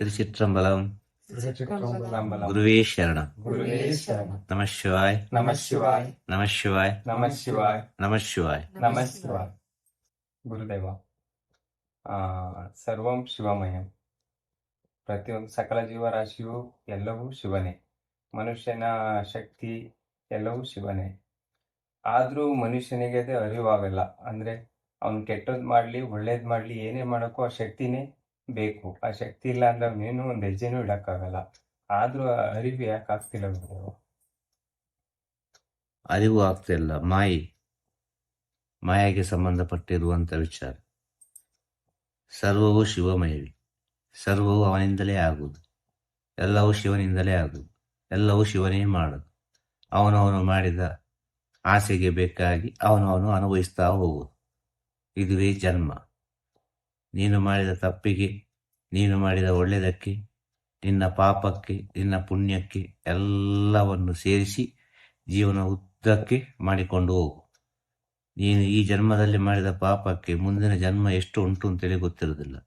திருச்சிற்றம்பலம் திருச்சிற்றம்பலம். குருவே சரணம் குருவே சரணம். நம சிவாய் நம சிவாய் நம சிவாய் ನಮ ಶಿವಾಯ್ நம சிவாய் ನಮ ಶಿವಾಯ್ ಗುರುದೇವ ಆ ಸರ್ವಂ ಶಿವಮಯಂ ಪ್ರತಿಯೊಂದು ಸಕಲ ಜೀವರಾಶಿಯು ಎಲ್ಲವೂ ಶಿವನೇ ಮನುಷ್ಯನ ಶಕ್ತಿ ಎಲ್ಲವೂ ಶಿವನೇ ಆದ್ರೂ ಮನುಷ್ಯನಿಗೆ ಅದು ಅರಿವಾಗಲ್ಲ ಅಂದ್ರೆ ಅವ್ನು ಕೆಟ್ಟದ್ ಮಾಡ್ಲಿ ಒಳ್ಳೇದ್ ಮಾಡ್ಲಿ ಏನೇ ಮಾಡಕ್ಕೂ ಆ ಶಕ್ತಿನೇ ಬೇಕು. ಆ ಶಕ್ತಿ ಇಲ್ಲ ಅಂದ್ರೆ ಅವನೇನು ಒಂದು ಹೆಜ್ಜೆನೂ ಇಡಕ್ಕಾಗಲ್ಲ. ಆದ್ರೂ ಅರಿವು ಯಾಕೆ ಆಗ್ತಿಲ್ಲ ಗುರು ಅರಿವು ಆಗ್ತಿಲ್ಲ ಮಾಯಿ. ಮಾಯೆಗೆ ಸಂಬಂಧಪಟ್ಟಿರುವಂತ ವಿಚಾರ. ಸರ್ವವು ಶಿವಮಯವಿ. ಸರ್ವವು ಅವನಿಂದಲೇ ಆಗುವುದು. ಎಲ್ಲವೂ ಶಿವನಿಂದಲೇ ಆಗುವುದು. ಎಲ್ಲವೂ ಶಿವನೇ ಮಾಡುದು ಅವನವನು ಮಾಡಿದ ಆಸೆಗೆ ಬೇಕಾಗಿ ಅವನವನು ಅನುಭವಿಸ್ತಾ ಹೋಗುವುದು. ಇದುವೇ ಜನ್ಮ. ನೀನು ಮಾಡಿದ ತಪ್ಪಿಗೆ, ನೀನು ಮಾಡಿದ ಒಳ್ಳೆಯದಕ್ಕೆ, ನಿನ್ನ ಪಾಪಕ್ಕೆ, ನಿನ್ನ ಪುಣ್ಯಕ್ಕೆ ಎಲ್ಲವನ್ನು ಸೇರಿಸಿ ಜೀವನ ಉದ್ದಕ್ಕೆ ಮಾಡಿಕೊಂಡು ಹೋಗು. ನೀನು ಈ ಜನ್ಮದಲ್ಲಿ ಮಾಡಿದ ಪಾಪಕ್ಕೆ ಮುಂದಿನ ಜನ್ಮ ಎಷ್ಟು ಉಂಟು ಅಂತೇಳಿ ಗೊತ್ತಿರುವುದಿಲ್ಲ.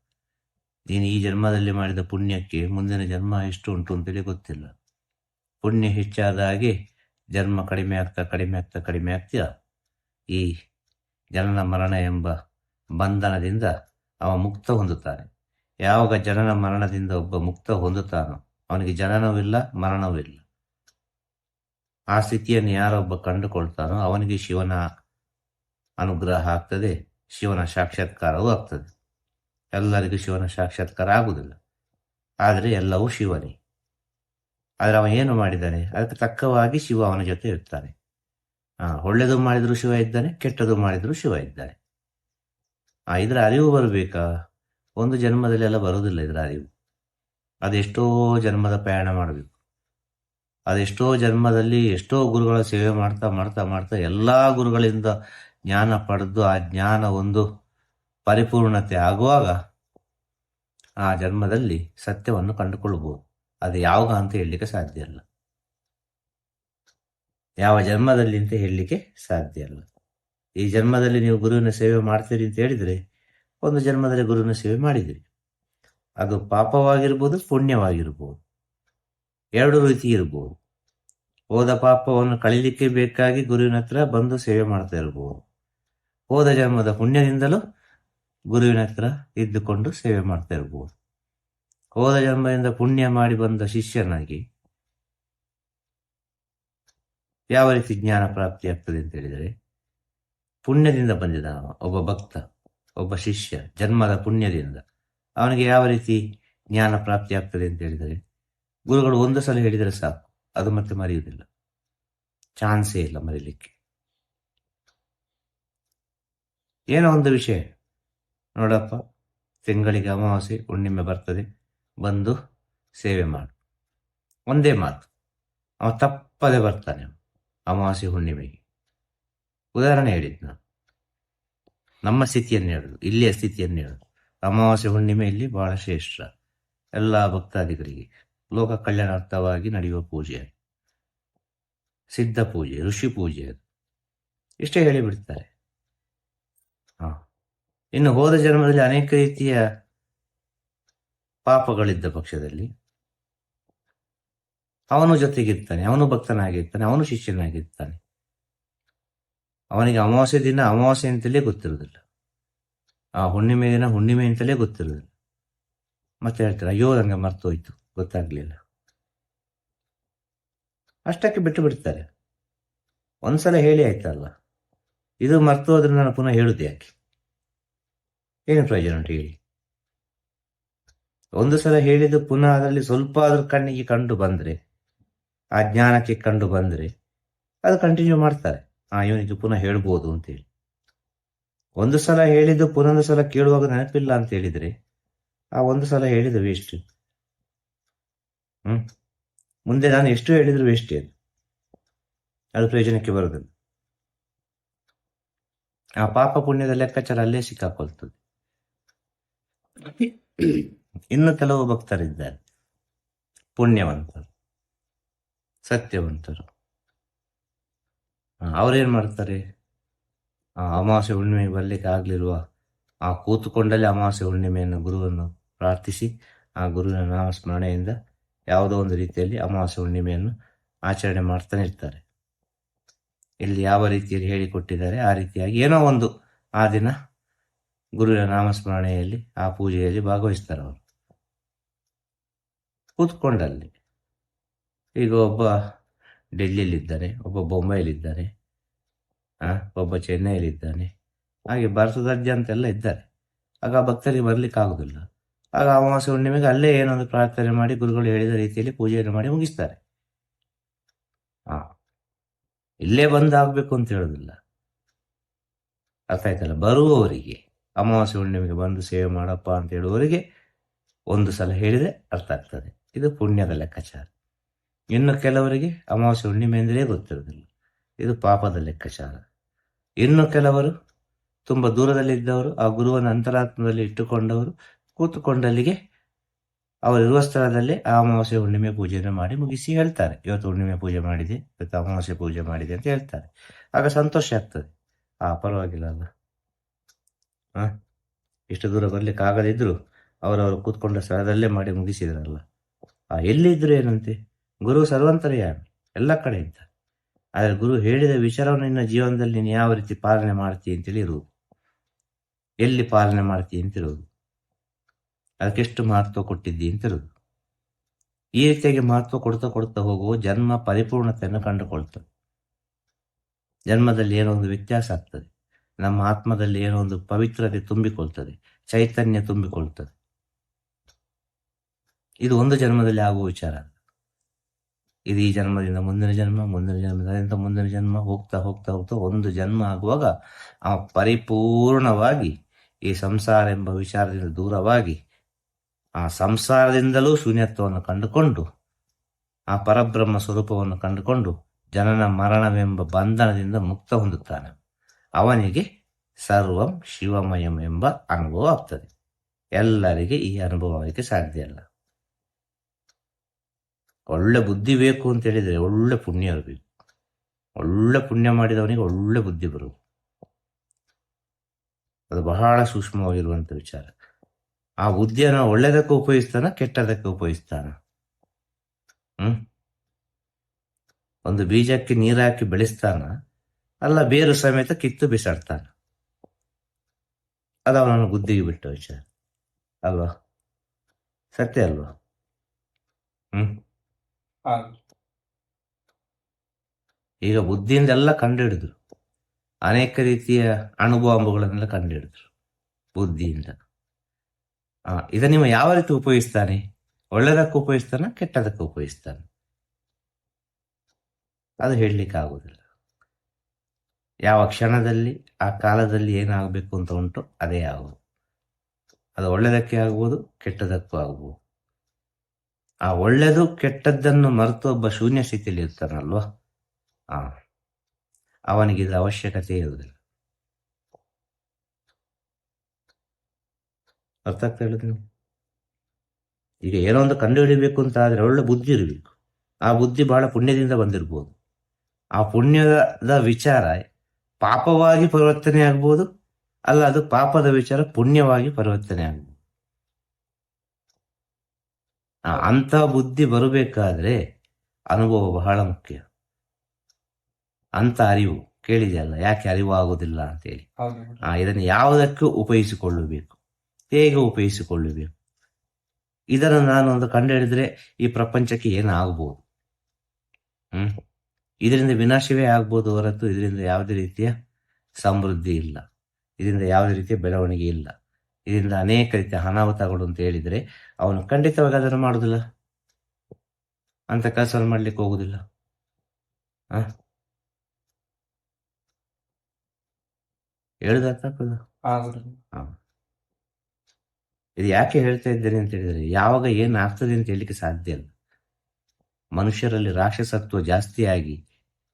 ನೀನು ಈ ಜನ್ಮದಲ್ಲಿ ಮಾಡಿದ ಪುಣ್ಯಕ್ಕೆ ಮುಂದಿನ ಜನ್ಮ ಎಷ್ಟು ಉಂಟು ಅಂತೇಳಿ ಗೊತ್ತಿಲ್ಲ. ಪುಣ್ಯ ಹೆಚ್ಚಾದ ಹಾಗೆ ಜನ್ಮ ಕಡಿಮೆ ಆಗ್ತಾ ಕಡಿಮೆ ಆಗ್ತಾ, ಕಡಿಮೆ ಆಗ್ತೀಯ ಈ ಜನನ ಮರಣ ಎಂಬ ಬಂಧನದಿಂದ ಅವ ಮುಕ್ತ ಹೊಂದುತ್ತಾನೆ ಯಾವಾಗ ಜನನ ಮರಣದಿಂದ ಒಬ್ಬ ಮುಕ್ತ ಹೊಂದುತ್ತಾನೋ ಅವನಿಗೆ ಜನನವಿಲ್ಲ ಮರಣವಿಲ್ಲ ಆ ಸ್ಥಿತಿಯನ್ನು ಯಾರೊಬ್ಬ ಕಂಡುಕೊಳ್ತಾನೋ ಅವನಿಗೆ ಶಿವನ ಅನುಗ್ರಹ ಆಗ್ತದೆ, ಶಿವನ ಸಾಕ್ಷಾತ್ಕಾರವೂ ಆಗ್ತದೆ. ಎಲ್ಲರಿಗೂ ಶಿವನ ಸಾಕ್ಷಾತ್ಕಾರ ಆಗುವುದಿಲ್ಲ. ಆದರೆ ಎಲ್ಲವೂ ಶಿವನೇ. ಆದರೆ ಅವನು ಏನು ಮಾಡಿದ್ದಾನೆ? ಅದಕ್ಕೆ ತಕ್ಕವಾಗಿ ಶಿವ ಅವನ ಜೊತೆ ಇರ್ತಾನೆ. ಒಳ್ಳೆಯದು ಮಾಡಿದ್ರು ಶಿವ ಇದ್ದಾನೆ, ಕೆಟ್ಟದು ಮಾಡಿದ್ರು ಶಿವ ಇದ್ದಾನೆ. ಆ, ಇದರ ಅರಿವು ಬರಬೇಕಾ? ಒಂದು ಜನ್ಮದಲ್ಲಿ ಎಲ್ಲ ಬರುವುದಿಲ್ಲ ಇದರ ಅರಿವು. ಅದೆಷ್ಟೋ ಜನ್ಮದ ಪ್ರಯಾಣ ಮಾಡಬೇಕು. ಅದೆಷ್ಟೋ ಜನ್ಮದಲ್ಲಿ ಎಷ್ಟೋ ಗುರುಗಳ ಸೇವೆ ಮಾಡ್ತಾ ಮಾಡ್ತಾ ಮಾಡ್ತಾ ಎಲ್ಲ ಗುರುಗಳಿಂದ ಜ್ಞಾನ ಪಡೆದು ಆ ಜ್ಞಾನ ಒಂದು ಪರಿಪೂರ್ಣತೆ ಆಗುವಾಗ ಆ ಜನ್ಮದಲ್ಲಿ ಸತ್ಯವನ್ನು ಕಂಡುಕೊಳ್ಳಬಹುದು. ಅದು ಯಾವಾಗ ಅಂತ ಹೇಳಲಿಕ್ಕೆ ಸಾಧ್ಯ ಇಲ್ಲ. ಯಾವ ಜನ್ಮದಲ್ಲಿ ಅಂತ ಹೇಳಲಿಕ್ಕೆ ಸಾಧ್ಯ ಇಲ್ಲ. ಈ ಜನ್ಮದಲ್ಲಿ ನೀವು ಗುರುವಿನ ಸೇವೆ ಮಾಡ್ತೀರಿ ಅಂತ ಹೇಳಿದರೆ, ಒಂದು ಜನ್ಮದಲ್ಲಿ ಗುರುವಿನ ಸೇವೆ ಮಾಡಿದಿರಿ ಅದು ಪಾಪವಾಗಿರ್ಬೋದು, ಪುಣ್ಯವಾಗಿರ್ಬೋದು. ಎರಡು ರೀತಿ ಇರ್ಬೋದು. ಹೋದ ಪಾಪವನ್ನು ಕಳೀಲಿಕ್ಕೆ ಬೇಕಾಗಿ ಗುರುವಿನ ಹತ್ರ ಬಂದು ಸೇವೆ ಮಾಡ್ತಾ ಇರ್ಬೋದು. ಹೋದ ಜನ್ಮದ ಪುಣ್ಯದಿಂದಲೂ ಗುರುವಿನ ಹತ್ರ ಇದ್ದುಕೊಂಡು ಸೇವೆ ಮಾಡ್ತಾ ಇರ್ಬೋದು. ಹೋದ ಜನ್ಮದಿಂದ ಪುಣ್ಯ ಮಾಡಿ ಬಂದ ಶಿಷ್ಯನಾಗಿ ಯಾವ ರೀತಿ ಜ್ಞಾನ ಪ್ರಾಪ್ತಿ ಆಗ್ತದೆ ಅಂತ ಹೇಳಿದರೆ ಪುಣ್ಯದಿಂದ ಬಂದಿದ ಒಬ್ಬ ಭಕ್ತ, ಒಬ್ಬ ಶಿಷ್ಯ, ಜನ್ಮದ ಪುಣ್ಯದಿಂದ. ಅವನಿಗೆ ಯಾವ ರೀತಿ ಜ್ಞಾನ ಪ್ರಾಪ್ತಿ ಆಗ್ತದೆ ಅಂತ ಹೇಳಿದರೆ, ಗುರುಗಳು ಒಂದು ಸಲ ಹೇಳಿದರೆ ಸಾಕು, ಅದು ಮತ್ತೆ ಮರೆಯುವುದಿಲ್ಲ. ಚಾನ್ಸೇ ಇಲ್ಲ ಮರೀಲಿಕ್ಕೆ. ಏನೋ ಒಂದು ವಿಷಯ. ನೋಡಪ್ಪ, ತಿಂಗಳಿಗೆ ಅಮಾವಾಸ್ಯೆ, ಹುಣ್ಣಿಮೆ ಬರ್ತದೆ, ಬಂದು ಸೇವೆ ಮಾಡು. ಒಂದೇ ಮಾತು. ಅವ ತಪ್ಪದೆ ಬರ್ತಾನೆ. ಅಮಾವಾಸ್ಯೆ, ಹುಣ್ಣಿಮೆಗೆ. ಉದಾಹರಣೆ ಹೇಳಿದ್ದು ನಮ್ಮ ಸ್ಥಿತಿಯನ್ನು ಹೇಳುದು. ಇಲ್ಲಿಯ ಸ್ಥಿತಿಯನ್ನು ಹೇಳುದು. ಅಮಾವಾಸ್ಯ ಹುಣ್ಣಿಮೆ ಬಹಳ ಶ್ರೇಷ್ಠ. ಎಲ್ಲ ಭಕ್ತಾದಿಗಳಿಗೆ ಲೋಕ ಕಲ್ಯಾಣಾರ್ಥವಾಗಿ ನಡೆಯುವ ಪೂಜೆ ಸಿದ್ಧ ಪೂಜೆ, ಋಷಿ ಪೂಜೆ ಅದು. ಇಷ್ಟೇ ಹೇಳಿಬಿಡ್ತಾರೆ ಹಾ. ಇನ್ನು ಹೋದ ಜನ್ಮದಲ್ಲಿ ಅನೇಕ ರೀತಿಯ ಪಾಪಗಳಿದ್ದ ಪಕ್ಷದಲ್ಲಿ ಅವನು ಜೊತೆಗಿರ್ತಾನೆ, ಅವನು ಭಕ್ತನಾಗಿರ್ತಾನೆ, ಅವನು ಶಿಷ್ಯನಾಗಿರ್ತಾನೆ. ಅವನಿಗೆ ಅಮಾವಾಸ್ಯೆ ದಿನ ಅಮಾವಾಸ್ಯೆ ಅಂತಲೇ ಗೊತ್ತಿರುವುದಿಲ್ಲ. ಆ ಹುಣ್ಣಿಮೆ ದಿನ ಹುಣ್ಣಿಮೆ ಅಂತಲೇ ಗೊತ್ತಿರೋದಿಲ್ಲ ಮತ್ತೆ ಹೇಳ್ತಾರೆ, ಅಯ್ಯೋ ನನಗೆ ಮರ್ತು ಹೋಯ್ತು, ಗೊತ್ತಾಗ್ಲಿಲ್ಲ. ಅಷ್ಟಕ್ಕೆ ಬಿಟ್ಟು ಬಿಡ್ತಾರೆ. ಒಂದ್ಸಲ ಹೇಳಿ ಆಯ್ತಲ್ಲ, ಇದು ಮರ್ತು ಹೋದ್ರೆ ನಾನು ಪುನಃ ಹೇಳುದು ಯಾಕೆ? ಏನು ಪ್ರಯೋಜನ ಉಂಟು ಹೇಳಿ? ಒಂದು ಸಲ ಹೇಳಿದ್ದು ಪುನಃ ಅದರಲ್ಲಿ ಸ್ವಲ್ಪ ಆದ್ರೂ ಕಣ್ಣಿಗೆ ಕಂಡು ಬಂದ್ರೆ, ಆ ಜ್ಞಾನಕ್ಕೆ ಕಂಡು ಬಂದ್ರೆ, ಅದು ಕಂಟಿನ್ಯೂ ಮಾಡ್ತಾರೆ. ಇವನಿಗೆ ಪುನಃ ಹೇಳ್ಬೋದು ಅಂತೇಳಿ. ಒಂದು ಸಲ ಹೇಳಿದ್ದು ಪುನೊಂದು ಸಲ ಕೇಳುವಾಗ ನೆನಪಿಲ್ಲ ಅಂತ ಹೇಳಿದ್ರೆ ಆ ಒಂದು ಸಲ ಹೇಳಿದ ವೇಸ್ಟ್ ಹ್ಮ್? ಮುಂದೆ ನಾನು ಎಷ್ಟು ಹೇಳಿದ್ರು ವೇಸ್ಟ್ ಅದು. ಅದು ಪ್ರಯೋಜನಕ್ಕೆ ಬರೋದಿಲ್ಲ ಆ ಪಾಪ ಪುಣ್ಯದ ಲೆಕ್ಕಾಚಾರ ಅಲ್ಲೇ ಸಿಕ್ಕಾಕೊಳ್ತದೆ. ಇನ್ನು ಕೆಲವು ಭಕ್ತರಿದ್ದಾರೆ. ಪುಣ್ಯವಂತರು ಸತ್ಯವಂತರು. ಆ, ಅವ್ರೇನ್ ಮಾಡ್ತಾರೆ? ಆ, ಅಮಾವಾಸ್ಯೆ ಹುಣ್ಣಿಮೆ ಬರ್ಲಿಕ್ಕೆ ಆಗ್ಲಿರುವ ಆ ಕೂತುಕೊಂಡಲ್ಲಿ ಅಮಾವಾಸ್ಯೆ ಹುಣ್ಣಿಮೆಯನ್ನು ಗುರುವನ್ನು ಪ್ರಾರ್ಥಿಸಿ ಆ ಗುರುವಿನ ನಾಮಸ್ಮರಣೆಯಿಂದ ಯಾವುದೋ ಒಂದು ರೀತಿಯಲ್ಲಿ ಅಮಾವಾಸ್ಯ ಹುಣ್ಣಿಮೆಯನ್ನು ಆಚರಣೆ ಮಾಡ್ತಾನೆ ಇರ್ತಾರೆ. ಇಲ್ಲಿ ಯಾವ ರೀತಿಯಲ್ಲಿ ಹೇಳಿಕೊಟ್ಟಿದ್ದಾರೆ ಆ ರೀತಿಯಾಗಿ ಏನೋ ಒಂದು ಆ ದಿನ ಗುರುವಿನ ನಾಮಸ್ಮರಣೆಯಲ್ಲಿ ಆ ಪೂಜೆಯಲ್ಲಿ ಭಾಗವಹಿಸ್ತಾರೆ ಅವರು. ಕೂತ್ಕೊಂಡಲ್ಲಿ ಈಗ ಒಬ್ಬ ಡೆಲ್ಲಿಯಲ್ಲಿದ್ದಾನೆ ಒಬ್ಬ ಬೊಂಬೈಲಿದ್ದಾನೆ ಒಬ್ಬ ಚೆನ್ನೈಯಲ್ಲಿದ್ದಾನೆ. ಹಾಗೆ ಭಾರತದಾದ್ಯಂತ ಎಲ್ಲ ಇದ್ದಾರೆ. ಆಗ ಭಕ್ತರಿಗೆ ಬರ್ಲಿಕ್ಕೆ ಆಗೋದಿಲ್ಲ. ಆಗ ಅಮಾವಾಸ್ಯ ಹುಣ್ಣಿಮೆಗೆ ಅಲ್ಲೇ ಏನೊಂದು ಪ್ರಾರ್ಥನೆ ಮಾಡಿ ಗುರುಗಳು ಹೇಳಿದ ರೀತಿಯಲ್ಲಿ ಪೂಜೆಯನ್ನು ಮಾಡಿ ಮುಗಿಸ್ತಾರೆ. ಹಾ ಇಲ್ಲೇ ಬಂದು ಆಗ್ಬೇಕು ಅಂತ ಹೇಳೋದಿಲ್ಲ. ಅರ್ಥ ಆಯ್ತಲ್ಲ? ಬರುವವರಿಗೆ ಅಮಾವಾಸ್ಯ ಹುಣ್ಣಿಮೆಗೆ ಬಂದು ಸೇವೆ ಮಾಡಪ್ಪ ಅಂತ ಹೇಳುವವರಿಗೆ ಒಂದು ಸಲ ಹೇಳಿದರೆ ಅರ್ಥ ಆಗ್ತದೆ. ಇದು ಪುಣ್ಯದ ಲೆಕ್ಕಾಚಾರ. ಇನ್ನು ಕೆಲವರಿಗೆ ಅಮಾವಾಸ್ಯ ಹುಣ್ಣಿಮೆ ಎಂದರೆ ಗೊತ್ತಿರೋದಿಲ್ಲ ಇದು ಪಾಪದ ಲೆಕ್ಕಾಚಾರ. ಇನ್ನು ಕೆಲವರು ತುಂಬ ದೂರದಲ್ಲಿದ್ದವರು ಆ ಗುರುವನ ಅಂತರಾತ್ಮದಲ್ಲಿ ಇಟ್ಟುಕೊಂಡವರು, ಕೂತುಕೊಂಡಲ್ಲಿಗೆ ಅವರಿರುವ ಸ್ಥಳದಲ್ಲೇ ಆ ಅಮಾವಾಸ್ಯೆ ಹುಣ್ಣಿಮೆ ಪೂಜೆಯನ್ನು ಮಾಡಿ ಮುಗಿಸಿ ಹೇಳ್ತಾರೆ. ಇವತ್ತು ಹುಣ್ಣಿಮೆ ಪೂಜೆ ಮಾಡಿದೆ, ಇವತ್ತು ಅಮಾವಾಸ್ಯೆ ಪೂಜೆ ಮಾಡಿದೆ ಅಂತ ಹೇಳ್ತಾರೆ. ಆಗ ಸಂತೋಷ ಆಗ್ತದೆ. ಆ, ಪರವಾಗಿಲ್ಲ ಅಲ್ಲ. ಆ, ಇಷ್ಟು ದೂರ ಬರ್ಲಿಕ್ಕೆ ಆಗದಿದ್ರು ಅವರವರು ಕೂತ್ಕೊಂಡ ಸ್ಥಳದಲ್ಲೇ ಮಾಡಿ ಮುಗಿಸಿದ್ರಲ್ಲ. ಆ, ಎಲ್ಲಿದ್ರು ಏನಂತೆ? ಗುರು ಸರ್ವಂತರ್ಯಾಮಿ ಎಲ್ಲ ಕಡೆ ಇದ್ದ. ಆದರೆ ಗುರು ಹೇಳಿದ ವಿಚಾರವನ್ನು ನಿನ್ನ ಜೀವನದಲ್ಲಿ ನೀನು ಯಾವ ರೀತಿ ಪಾಲನೆ ಮಾಡ್ತೀಯ ಅಂತೇಳಿ ಇರುವುದು. ಎಲ್ಲಿ ಪಾಲನೆ ಮಾಡ್ತೀಯ ಅಂತಿರೋದು ಅದಕ್ಕೆಷ್ಟು ಮಹತ್ವ ಕೊಟ್ಟಿದ್ದಿ ಅಂತಿರೋದು ಈ ರೀತಿಯಾಗಿ ಮಹತ್ವ ಕೊಡ್ತಾ ಕೊಡ್ತಾ ಹೋಗುವ ಜನ್ಮ ಪರಿಪೂರ್ಣತೆಯನ್ನು ಕಂಡುಕೊಳ್ತದೆ. ಜನ್ಮದಲ್ಲಿ ಏನೋ ಒಂದು ವ್ಯತ್ಯಾಸ ಆಗ್ತದೆ. ನಮ್ಮ ಆತ್ಮದಲ್ಲಿ ಏನೋ ಒಂದು ಪವಿತ್ರತೆ ತುಂಬಿಕೊಳ್ತದೆ. ಚೈತನ್ಯ ತುಂಬಿಕೊಳ್ತದೆ. ಇದು ಒಂದು ಜನ್ಮದಲ್ಲಿ ಆಗುವ ವಿಚಾರ. ಇದು ಜನ್ಮದಿಂದ ಮುಂದಿನ ಜನ್ಮ, ಮುಂದಿನ ಜನ್ಮದಿಂದ ಮುಂದಿನ ಜನ್ಮ ಹೋಗ್ತಾ ಹೋಗ್ತಾ ಹೋಗ್ತಾ ಒಂದು ಜನ್ಮ ಆಗುವಾಗ ಆ ಪರಿಪೂರ್ಣವಾಗಿ ಈ ಸಂಸಾರ ಎಂಬ ವಿಚಾರದಿಂದ ದೂರವಾಗಿ ಆ ಸಂಸಾರದಿಂದಲೂ ಶೂನ್ಯತ್ವವನ್ನು ಕಂಡುಕೊಂಡು, ಆ ಪರಬ್ರಹ್ಮ ಸ್ವರೂಪವನ್ನು ಕಂಡುಕೊಂಡು ಜನನ ಮರಣವೆಂಬ ಬಂಧನದಿಂದ ಮುಕ್ತ ಹೊಂದುತ್ತಾನೆ. ಅವನಿಗೆ ಸರ್ವಂ ಶಿವಮಯಂ ಎಂಬ ಅನುಭವ ಆಗ್ತದೆ. ಎಲ್ಲರಿಗೆ ಈ ಅನುಭವಕ್ಕೆ ಸಾಧ್ಯ ಇಲ್ಲ. ಒಳ್ಳೆ ಬುದ್ಧಿ ಬೇಕು ಅಂತ ಹೇಳಿದ್ರೆ ಒಳ್ಳೆ ಪುಣ್ಯ ಇರಬೇಕು. ಒಳ್ಳೆ ಪುಣ್ಯ ಮಾಡಿದವನಿಗೆ ಒಳ್ಳೆ ಬುದ್ಧಿ ಬರು ಅದು ಬಹಳ ಸೂಕ್ಷ್ಮವಾಗಿರುವಂಥ ವಿಚಾರ. ಆ ಬುದ್ಧಿಯನ್ನು ಒಳ್ಳೆದಕ್ಕೆ ಉಪಯೋಗಿಸ್ತಾನ ಕೆಟ್ಟದಕ್ಕೆ ಉಪಯೋಗಿಸ್ತಾನ. ಹ್ಮ್? ಒಂದು ಬೀಜಕ್ಕೆ ನೀರು ಹಾಕಿ ಬೆಳೆಸ್ತಾನ ಅಲ್ಲ ಬೇರು ಸಮೇತ ಕಿತ್ತು ಬಿಸಾಡ್ತಾನ. ಅದು ಅವನನ್ನು ಬುದ್ಧಿಗೆ ಬಿಟ್ಟ ವಿಚಾರ. ಅಲ್ವಾ? ಸತ್ಯ ಅಲ್ವಾ? ಆ, ಈಗ ಬುದ್ಧಿಯಿಂದ ಎಲ್ಲ ಕಂಡುಹಿಡಿದ್ರು. ಅನೇಕ ರೀತಿಯ ಅಣುಬಾಂಬುಗಳನ್ನೆಲ್ಲ ಕಂಡುಹಿಡಿದ್ರು ಬುದ್ಧಿಯಿಂದ. ಆ, ಇದನ್ನ ನೀವು ಯಾವ ರೀತಿ ಉಪಯೋಗಿಸ್ತಾನೆ? ಒಳ್ಳೆದಕ್ಕೆ ಉಪಯೋಗಿಸ್ತಾನ ಕೆಟ್ಟದಕ್ಕೆ ಉಪಯೋಗಿಸ್ತಾನೆ? ಅದು ಹೇಳಲಿಕ್ಕೆ ಆಗುವುದಿಲ್ಲ. ಯಾವ ಕ್ಷಣದಲ್ಲಿ ಆ ಕಾಲದಲ್ಲಿ ಏನಾಗಬೇಕು ಅಂತ ಉಂಟು ಅದೇ ಆಗುವುದು. ಅದು ಒಳ್ಳೆದಕ್ಕೆ ಆಗ್ಬೋದು ಕೆಟ್ಟದಕ್ಕೂ ಆಗ್ಬೋದು. ಆ ಒಳ್ಳೆಯದು ಕೆಟ್ಟದ್ದನ್ನು ಮರೆತು ಒಬ್ಬ ಶೂನ್ಯ ಸ್ಥಿತಿಯಲ್ಲಿ ಇರ್ತಾನಲ್ವ? ಆ, ಅವನಿಗೆ ಇದರ ಅವಶ್ಯಕತೆ ಇರುವುದಿಲ್ಲ. ಅರ್ಥ ಆಗ್ತಾ ಹೇಳುದು ನೀವು ಈಗ ಏನೋ ಒಂದು ಕಂಡು ಹಿಡಿಬೇಕು ಅಂತ ಆದರೆ ಒಳ್ಳೆ ಬುದ್ಧಿ ಇರಬೇಕು. ಆ ಬುದ್ಧಿ ಬಹಳ ಪುಣ್ಯದಿಂದ ಬಂದಿರ್ಬೋದು. ಆ ಪುಣ್ಯದ ವಿಚಾರ ಪಾಪವಾಗಿ ಪರಿವರ್ತನೆ ಆಗ್ಬೋದು ಅಲ್ಲ ಅದು ಪಾಪದ ವಿಚಾರ ಪುಣ್ಯವಾಗಿ ಪರಿವರ್ತನೆ ಆಗ್ಬೋದು ಅಂತ ಬುದ್ಧಿ ಬರಬೇಕಾದ್ರೆ ಅನುಭವ ಬಹಳ ಮುಖ್ಯ. ಅಂತ ಅರಿವು ಕೇಳಿದೆಯಲ್ಲ ಯಾಕೆ ಅರಿವು ಆಗೋದಿಲ್ಲ ಅಂತೇಳಿ ಇದನ್ನು ಯಾವುದಕ್ಕೂ ಉಪಯೋಗಿಸಿಕೊಳ್ಳಬೇಕು. ಹೇಗೆ ಉಪಯೋಗಿಸಿಕೊಳ್ಳಬೇಕು? ಇದನ್ನು ನಾನು ಒಂದು ಕಂಡುಹಿಡಿದ್ರೆ ಈ ಪ್ರಪಂಚಕ್ಕೆ ಏನಾಗಬಹುದು ಹ್ಮ್? ಇದರಿಂದ ವಿನಾಶವೇ ಆಗ್ಬೋದು ಹೊರತು ಇದರಿಂದ ಯಾವುದೇ ರೀತಿಯ ಸಮೃದ್ಧಿ ಇಲ್ಲ. ಇದರಿಂದ ಯಾವುದೇ ರೀತಿಯ ಬೆಳವಣಿಗೆ ಇಲ್ಲ. ಇದರಿಂದ ಅನೇಕ ರೀತಿಯ ಅನಾಹುತಗಳು ಅಂತ ಹೇಳಿದ್ರೆ ಅವನು ಖಂಡಿತವಾಗಿ ಅದನ್ನು ಮಾಡುದಿಲ್ಲ. ಅಂತ ಕೆಲಸವನ್ನು ಮಾಡ್ಲಿಕ್ಕೆ ಹೋಗುದಿಲ್ಲ. ಹ? ಹೇಳುದು ಆಗ್ತದ? ಇದು ಯಾಕೆ ಹೇಳ್ತಾ ಇದ್ದೇನೆ ಅಂತ ಹೇಳಿದ್ರೆ ಯಾವಾಗ ಏನು ಆಗ್ತದೆ ಅಂತ ಹೇಳಲಿಕ್ಕೆ ಸಾಧ್ಯ ಇಲ್ಲ. ಮನುಷ್ಯರಲ್ಲಿ ರಾಕ್ಷಸತ್ವ ಜಾಸ್ತಿಯಾಗಿ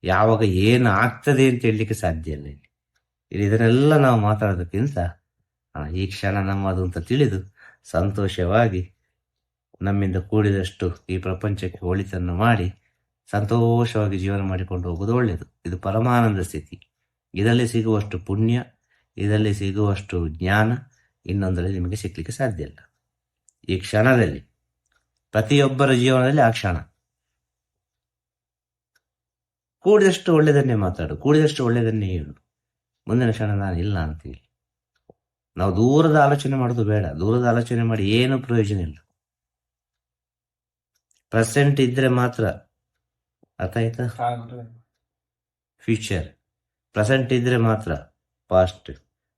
ಯಾವಾಗ ಏನು ಆಗ್ತದೆ ಅಂತ ಹೇಳಲಿಕ್ಕೆ ಸಾಧ್ಯ ಇಲ್ಲ ಇಲ್ಲಿ. ಇಲ್ಲಿ ಇದನ್ನೆಲ್ಲ ನಾವು ಮಾತಾಡೋದಕ್ಕಿಂತ ಈ ಕ್ಷಣ ನಮ್ಮದು ಅಂತ ತಿಳಿದು ಸಂತೋಷವಾಗಿ ನಮ್ಮಿಂದ ಕೂಡಿದಷ್ಟು ಈ ಪ್ರಪಂಚಕ್ಕೆ ಒಳಿತನ್ನು ಮಾಡಿ ಸಂತೋಷವಾಗಿ ಜೀವನ ಮಾಡಿಕೊಂಡು ಹೋಗುವುದು ಒಳ್ಳೆಯದು. ಇದು ಪರಮಾನಂದ ಸ್ಥಿತಿ. ಇದರಲ್ಲಿ ಸಿಗುವಷ್ಟು ಪುಣ್ಯ, ಇದರಲ್ಲಿ ಸಿಗುವಷ್ಟು ಜ್ಞಾನ, ಇನ್ನೊಂದರಲ್ಲಿ ನಿಮಗೆ ಸಿಗ್ಲಿಕ್ಕೆ ಸಾಧ್ಯ ಇಲ್ಲ. ಈ ಕ್ಷಣದಲ್ಲಿ, ಪ್ರತಿಯೊಬ್ಬರ ಜೀವನದಲ್ಲಿ ಆ ಕ್ಷಣ. ಕೂಡಿದಷ್ಟು ಒಳ್ಳೆಯದನ್ನೇ ಮಾತಾಡು, ಕೂಡಿದಷ್ಟು ಒಳ್ಳೆಯದನ್ನೇ ಹೇಳು. ಮುಂದಿನ ಕ್ಷಣ ನಾನು ಇಲ್ಲ ಅಂತೀವಿ ನಾವು ದೂರದ ಆಲೋಚನೆ ಮಾಡೋದು ಬೇಡ. ದೂರದ ಆಲೋಚನೆ ಮಾಡಿ ಏನು ಪ್ರಯೋಜನ ಇಲ್ಲ. ಪ್ರೆಸೆಂಟ್ ಇದ್ರೆ ಮಾತ್ರ ಅರ್ಥ ಆಯ್ತಾ? ಫ್ಯೂಚರ್ ಪ್ರೆಸೆಂಟ್ ಇದ್ರೆ ಮಾತ್ರ ಪಾಸ್ಟ್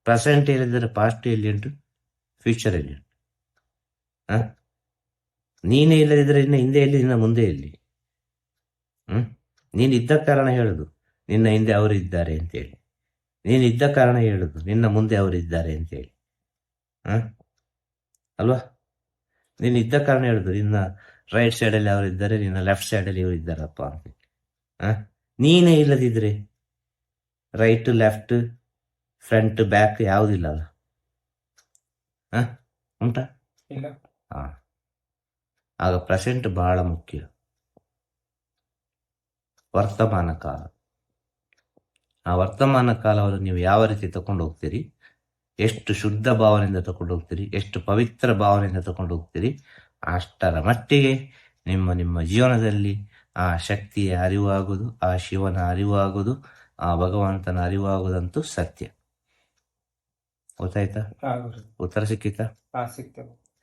ಪ್ರೆಸೆಂಟ್ ಇಲ್ಲದಿದ್ರೆ ಪಾಸ್ಟ್ ಎಲ್ಲಿ ಉಂಟು? ಫ್ಯೂಚರ್ ಎಲ್ಲಿ ಉಂಟು? ನೀನೇ ಇಲ್ಲದಿದ್ರೆ ಇನ್ನು ಹಿಂದೆ ಎಲ್ಲಿ ನಿನ್ನ ಮುಂದೆ ಎಲ್ಲಿ? ಹ್ಮ್? ನೀನು ಇದ್ದ ಕಾರಣ ಹೇಳುದು. ನಿನ್ನ ಹಿಂದೆ ಅವರು ಇದ್ದಾರೆ ಅಂತೇಳಿ. ನೀನು ಇದ್ದ ಕಾರಣ ಹೇಳುದು. ನಿನ್ನ ಮುಂದೆ ಅವರಿದ್ದಾರೆ ಅಂತೇಳಿ. ಹ? ಅಲ್ವಾ? ನೀನು ಇದ್ದ ಕಾರಣ ಹೇಳುದು. ನಿನ್ನ ರೈಟ್ ಸೈಡಲ್ಲಿ ಅವರು ಇದ್ದಾರೆ ನಿನ್ನ ಲೆಫ್ಟ್ ಸೈಡಲ್ಲಿ ಇವರು ಇದ್ದಾರಪ್ಪ ಅಂತ ಹ? ನೀನೇ ಇಲ್ಲದಿದ್ರೆ? ರೈಟ್ ಲೆಫ್ಟ್ ಫ್ರಂಟ್ ಬ್ಯಾಕ್ ಯಾವುದಿಲ್ಲ ಅಲ್ಲ. ಹ? ಉಂಟಾ? ಹಾ. ಆಗ ಪ್ರೆಸೆಂಟ್ ಬಹಳ ಮುಖ್ಯ. ವರ್ತಮಾನ ಕಾಲ. ಆ ವರ್ತಮಾನ ಕಾಲವನ್ನು ನೀವು ಯಾವ ರೀತಿ ತಕೊಂಡು ಹೋಗ್ತೀರಿ? ಎಷ್ಟು ಶುದ್ಧ ಭಾವನೆಯಿಂದ ತಕೊಂಡು ಹೋಗ್ತೀರಿ? ಎಷ್ಟು ಪವಿತ್ರ ಭಾವನೆಯಿಂದ ತಕೊಂಡು ಹೋಗ್ತೀರಿ? ಅಷ್ಟರ ಮಟ್ಟಿಗೆ ನಿಮ್ಮ ನಿಮ್ಮ ಜೀವನದಲ್ಲಿ ಆ ಶಕ್ತಿಯ ಅರಿವಾಗುವುದು ಆ ಶಿವನ ಅರಿವಾಗುವುದು ಆ ಭಗವಂತನ ಅರಿವಾಗುವುದಂತೂ ಸತ್ಯ. ಗೊತ್ತಾಯ್ತಾ? ಉತ್ತರ ಸಿಕ್ಕಿತಾ?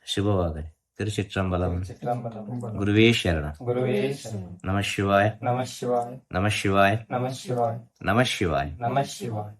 ಶುಭವಾಗಲಿ. திருச்சிற்றம்பலம் குருவே சரணம் குருவே நம சிவாய் நம சிவாய் நம சிவாய் நம சிவாய் நம சிவாய் நம சிவாய்